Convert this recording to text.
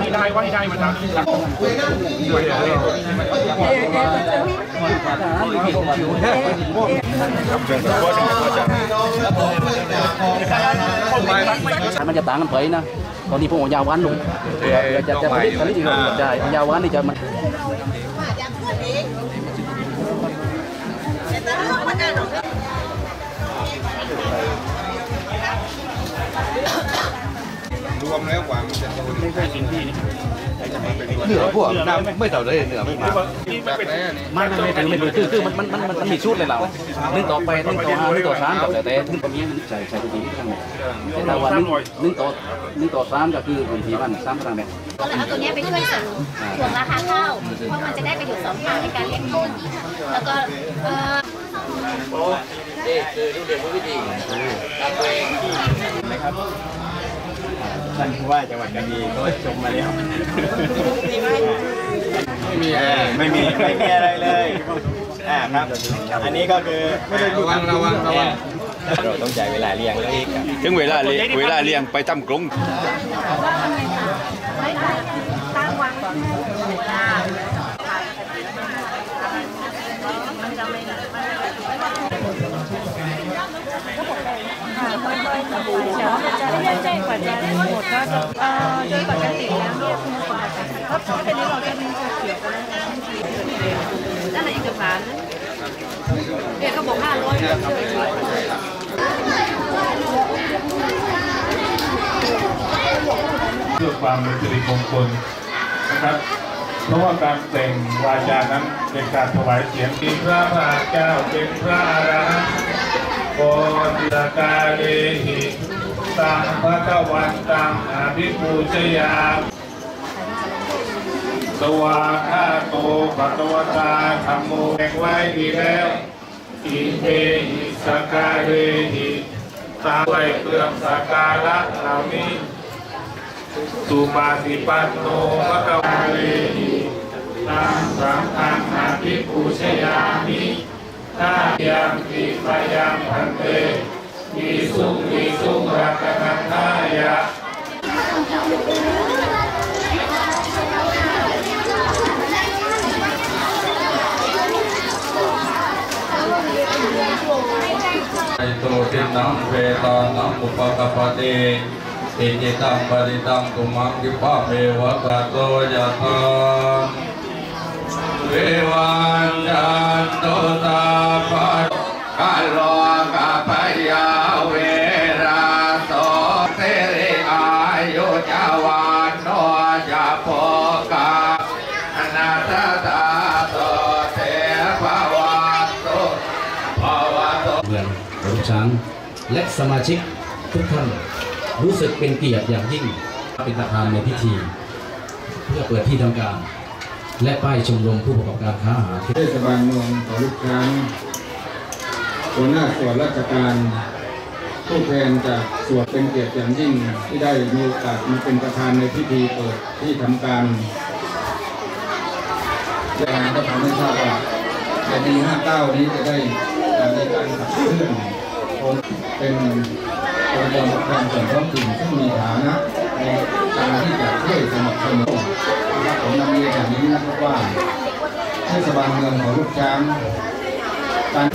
ไม่ได้ว่าให้ได้มาทำมันจะต่างกันไปนะตอนนี้พวกยาววันลงจะจะจะผลิตผลิตอีกหน่ยได้ยาววันนี่จะมัน วมแล้วกว่ามันจะโตไม่ใช่ชิ้นที่เหนือพวกน้ำไม่เท่าเลยเหนือไม่มานี่มันเป็นมันไม่ถึงไม่ถึงคือคือมันมันมันมันมีชุดเลยเราหนึ่งต่อไปหนึ่งต่อห้าหนึ่งต่อสามกับแต่แต่ถึงตรงนี้มันใส่ใส่ตัวนี้ทั้งหมดแต่ถ้าวันหนึ่งหนึ่งต่อหนึ่งต่อสามก็คือพื้นที่มันสามตารางเมตรก็เลยเอาตัวเนี้ยไปช่วยเสริมถ่วงราคาข้าวเพราะมันจะได้ประโยชน์สองทางในการเลี้ยงต้นแล้วก็เอ่อท่านผู้ว่าจังหวัดกระบี่ก็ชมมาแล้วไม่มีไม่มีไม่มีอะไรเลยอ่าครับ อันนี้ก็คือระวังระวังระวังเราต้องจ่ายเวลาเลี้ยงแล้วอีกถึงเวลาเลี้ยงเวลาเลี้ยงไปทำกรงเดี๋ ยวจะเรียกแจ้งกว่าจะหมดก็จะเอ่อโดยปกติแล้วเนี่ยคุณสมบัติถ้าเพราะทีนี้เราจะมีตัวเขียวกันแล้วนั่นแหละเอกสารเด็กก็บอกห้าร้อยเพื่อความเป็นสิริมงคลนะครับเพราะว่าการแต่งวาจานั้นเป็นการถวายเสียงที่พระพาเจ้าเป็นพระอรหันต์ โกติสกาเลหิตังพระกวันตังอภิปูชยาสวาคาโตปะตวตาธรรมโมแห่งไว้ดีแล้วอิเมหิสกาเลหิตาไว้เครื่อสักการะเหล่านี้สุมาสิปันโนภะคะวาเลหิตังสังฆาภิปูชยามิ ถ้ายังติพยังพันเตมีสุงมีสุงรักนันทายะไอโตตินังเวตานังอุปกปปติอิจิตังปริตังตุมังคิปะเมวะกะโตยะธาเววัน งช้าง และสมาชิกทุกท่านรู้สึกเป็นเกียรติอย่างยิ่งเป็นประธานในพิธี เพื่อเปิดที่ทำการ และป้ายชมรมผู้ประกอบการค้าอาหารเทศบาลเมืองขอลูกช้างหัวหน้าส่วนราชการผู้แทนจากส่วนเป็นเกียรติอย่างยิ่งที่ได้มีโอกาสมาเป็นประธานในพิธีเปิดที่ทำการแต่ก็ทำให้ทราบว่าในปี 59 นี้จะได้มีการขับเคลื่อน เป็นองค์กรปกครองส่วนท้องถิ่นซึ่งมีฐานะในการที่จะช่วยสนับสนุนนะครับผมนำเรียนอย่างนี้นะครับว่าเทศบาลเมืองของลูกช้างการ